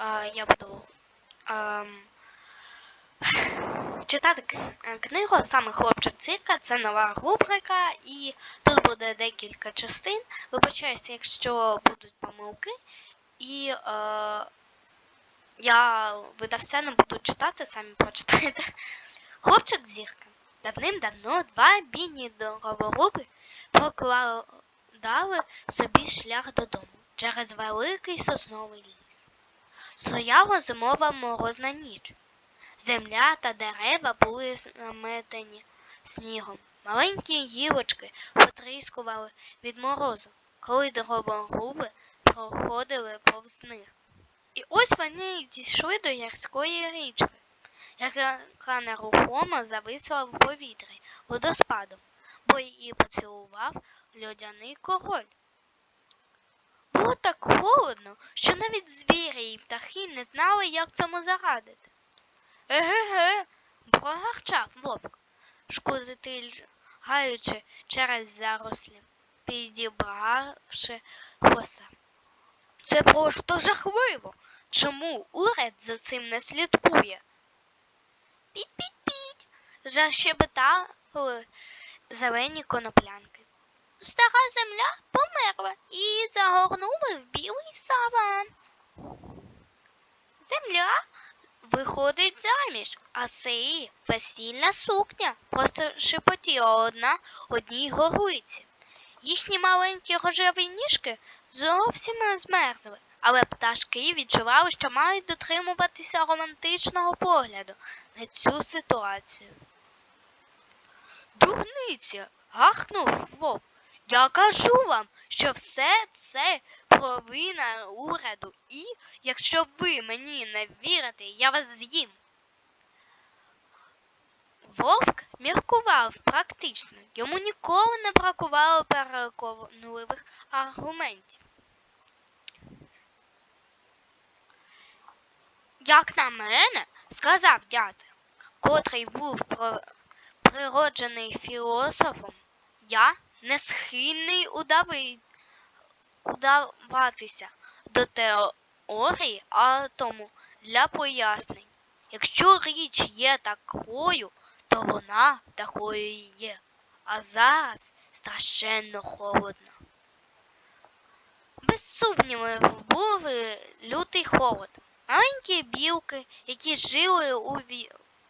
е, я буду ем, читати е, книгу саме хлопчик цирка. Це нова рубрика, і тут буде декілька частин. Вибачаюся, якщо будуть помилки. І е, я видавця не буду читати, самі прочитаєте. Хлопчик зірка. Давним-давно два бідні дроворуби прокладали собі шлях додому через великий сосновий ліс. Стояла зимова морозна ніч. Земля та дерева були заметені снігом. Маленькі гілочки потріскували від морозу, коли дроворуби проходили повз них. І ось вони дійшли до гірської річки, яка нерухомо зависла в повітрі водоспадом, бо її поцілував льодяний король. Було так холодно, що навіть звірі і птахи не знали, як цьому зарадити. Еге-ге, прогарчав вовк, шкутильгаючи через зарослі, підібравши хвоста. Це просто жахливо. Чому уряд за цим не слідкує? Піть-піть-піть. Защебетали зелені коноплянки. Стара земля померла і загорнули в білий саван. Земля виходить заміж, а це її весільна сукня, просто шепотіла одна одній горлиці. Їхні маленькі рожеві ніжки зовсім змерзли, але пташки відчували, що мають дотримуватися романтичного погляду на цю ситуацію. Дурниця. гахнув вовк. Я кажу вам, що все це провина уряду, і якщо ви мені не вірите, я вас з'їм. Вовк міркував практично, йому ніколи не бракувало переконливих аргументів. Як на мене, сказав дятел, котрий був природжений філософом, я не схильний удаватися до теорії атому для пояснень. Якщо річ є такою, то вона такою і є. А зараз страшенно холодно. Без сумнівів був лютий холод. Маленькі білки, які жили у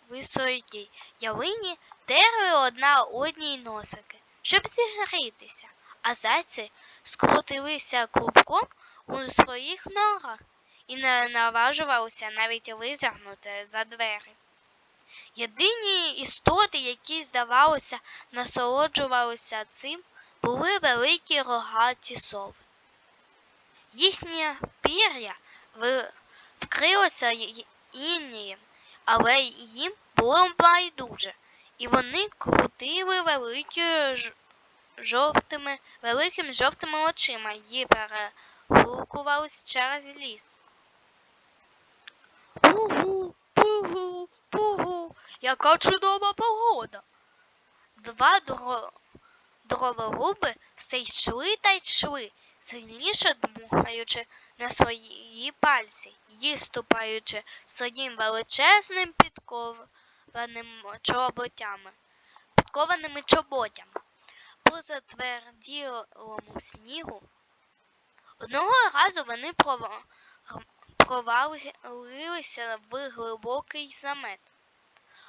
високій ялині, терли одна одній носики, щоб зігрітися, а зайці скрутилися клубком у своїх норах і не наважувалися навіть визирнути за двері. Єдині істоти, які, здавалося, насолоджувалися цим, були великі рогаті сови. Їхнє пір'я вкрилося іннієм, але їм було байдуже, і вони крутили великі жовтими, великими жовтими очима і перегукувались через ліс. Пугу, пугу, пугу, яка чудова погода. Два дро... дроворуби все йшли та йшли, сильніше дмухаючи на свої пальці і ступаючи своїм величезним підкованим чоботями, підкованими чоботями по затверділому снігу. Одного разу вони провалилися в глибокий замет,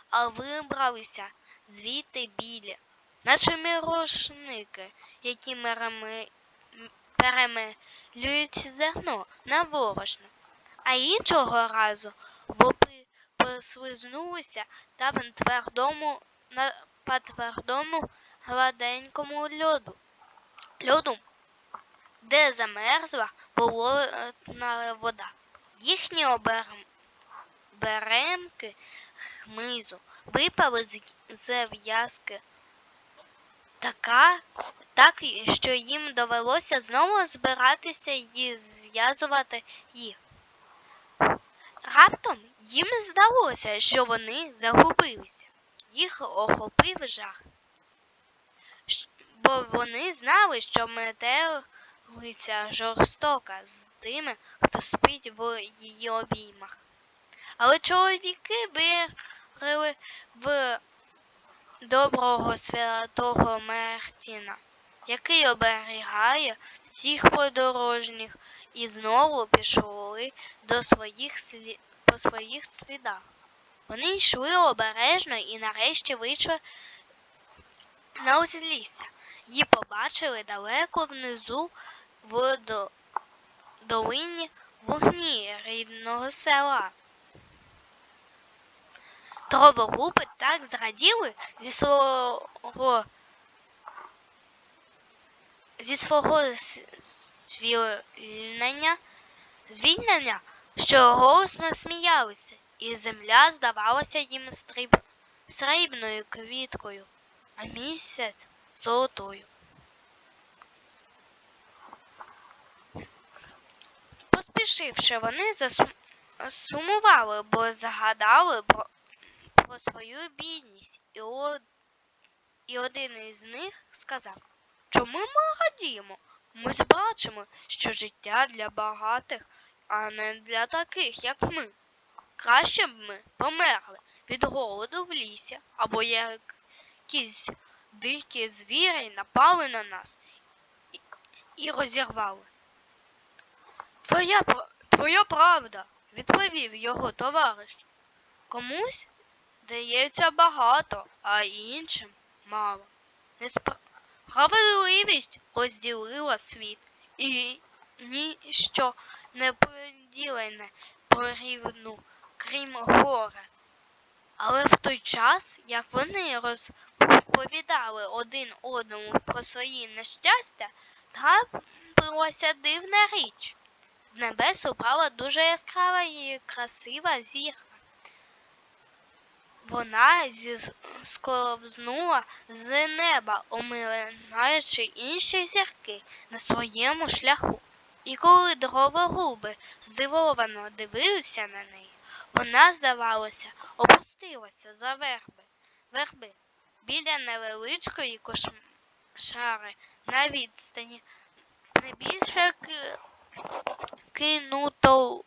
а вибралися звідти білі, наче мірошники, які мереми- м- перемелюють зерно на ворошно. А іншого разу вопи послизнулися та в твердому, на, по твердому гладенькому льоду, льоду, де замерзла болотна вода. Їхні оберем- беремки хмизу випали з, з в'язки така, так, що їм довелося знову збиратися і зв'язувати їх. Раптом їм здалося, що вони загубилися. Їх охопив жах. Бо вони знали, що метеор лиця жорстока з тими, хто спить в її обіймах. Але чоловіки вірили в доброго святого Мартіна, який оберігає всіх подорожніх, і знову пішли до своїх слі... по своїх слідах. Вони йшли обережно і нарешті вийшли на узлісся і побачили далеко внизу в до... долині вогні рідного села. Травогуби так зраділи зі свого зі свого звільнення, звільнення, що голосно сміялися, і земля здавалася їм стріб, срібною квіткою, а місяць золотою. Поспішивши, вони засумували, бо згадали про, про свою бідність, і, о, і один із них сказав, чому ми радіємо? Ми ж бачимо, що життя для багатих, а не для таких, як ми. Краще б ми померли від голоду в лісі, або якісь дикі звірі напали на нас і, розірвали. Твоя, твоя правда, відповів його товариш. Комусь дається багато, а іншим мало. Несправедливість розділила світ, і ніщо не поділене порівну, крім горя. Але в той час, як вони розповідали один одному про свої нещастя, трапилася дивна річ. З небес упала дуже яскрава і красива зірка. Вона зісковзнула з неба, оминаючи інші зірки на своєму шляху. І коли дровогуби здивовано дивилися на неї, вона, здавалося, опустилася за верби, верби біля невеличкої кошмари на відстані не більше кинутого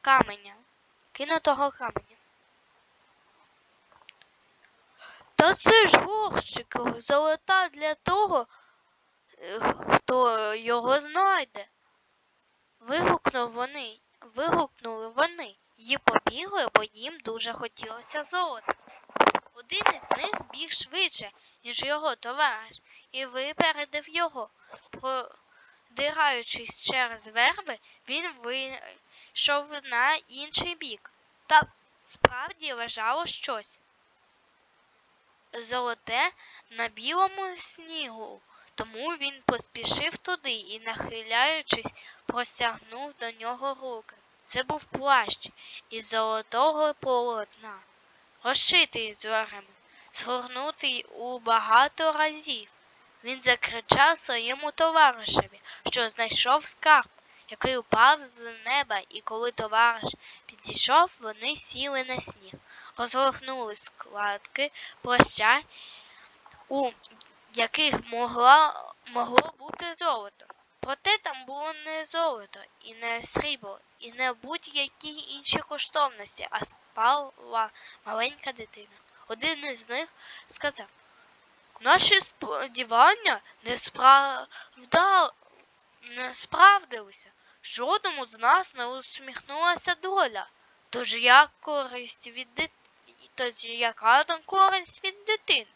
каменя. Кинутого каменя. Та це ж горщик золота для того, е, хто його знайде. Вигукнув вони, вигукнули вони і побігли, бо їм дуже хотілося золота. Один із них біг швидше, ніж його товариш, і випередив його. Продираючись через верби, він вийшов на інший бік. Та справді лежало щось золоте на білому снігу. Тому він поспішив туди і, нахиляючись, простягнув до нього руки. Це був плащ із золотого полотна, розшитий зорями, згорнутий у багато разів. Він закричав своєму товаришеві, що знайшов скарб, який упав з неба, і коли товариш підійшов, вони сіли на сніг, розгорнули складки плаща, у яких могла, могло бути золото. Проте там було не золото, і не срібло, і не будь-які інші коштовності, а спала маленька дитина. Один із них сказав Наші сподівання не, справда... не справдилися. Жодному з нас не усміхнулася доля. Тож як користь від дит... Тож яка користь від дитини?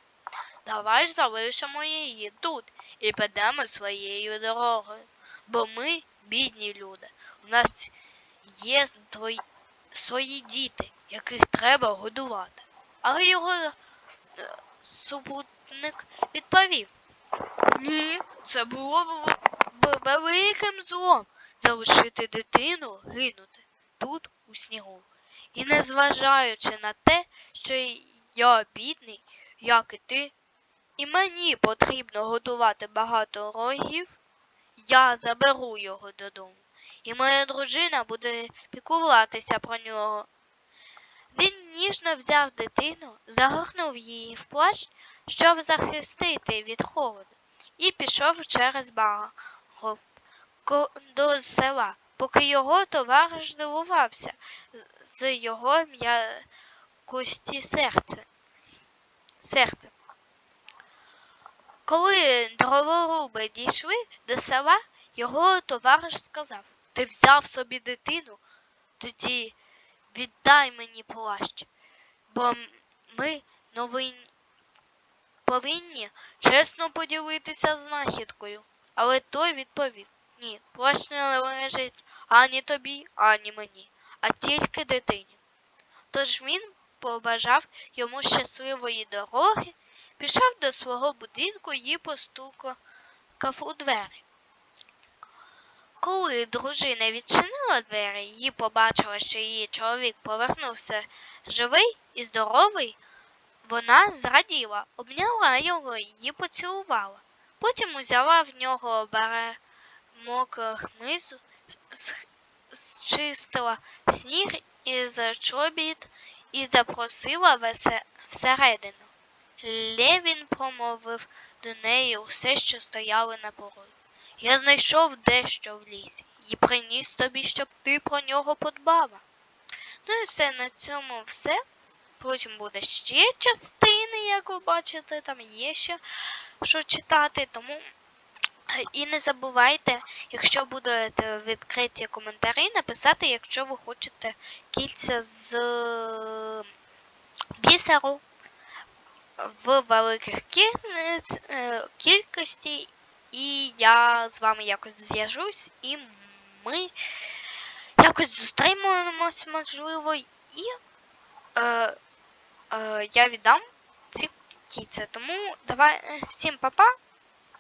Давай ж залишимо її тут і підемо своєю дорогою. Бо ми бідні люди. У нас є твої... свої діти, яких треба годувати. Але його е, супутник відповів. Ні, це було б- великим злом залишити дитину гинути тут, у снігу. І незважаючи на те, що я бідний, як і ти, і мені потрібно годувати багато рогів, я заберу його додому, і моя дружина буде піклуватися про нього. Він ніжно взяв дитину, загорнув її в плащ, щоб захистити від холоду, і пішов через баго до села, поки його товариш дивувався з його м'якості серця. серця. Коли дроворуби дійшли до села, його товариш сказав Ти взяв собі дитину, тоді віддай мені плащ, бо ми новин... повинні чесно поділитися знахідкою. Але той відповів Ні, плащ не належить ані тобі, ані мені, а тільки дитині. Тож він побажав йому щасливої дороги, пішов до свого будинку і постукав у двері. Коли дружина відчинила двері і побачила, що її чоловік повернувся живий і здоровий, вона зраділа, обняла його і поцілувала. Потім узяла в нього баремок хмизу, зчистила сніг із чобіт і запросила всередину. Левін промовив до неї усе, що стояло на порозі. Я знайшов дещо в лісі і приніс тобі, щоб ти про нього подбала. Ну і все на цьому все. Потім буде ще частини, як ви бачите, там є ще що читати, тому і не забувайте, якщо будете відкриті коментарі, написати, якщо ви хочете кільця з бісеру в великих е, кількості, і я з вами якось зв'яжусь, і ми якось зустрінемось, можливо, і е, е, я віддам ці кільця. Тому давай е, всім папа.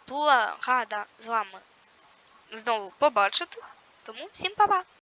Була рада з вами знову побачити. Тому всім папа.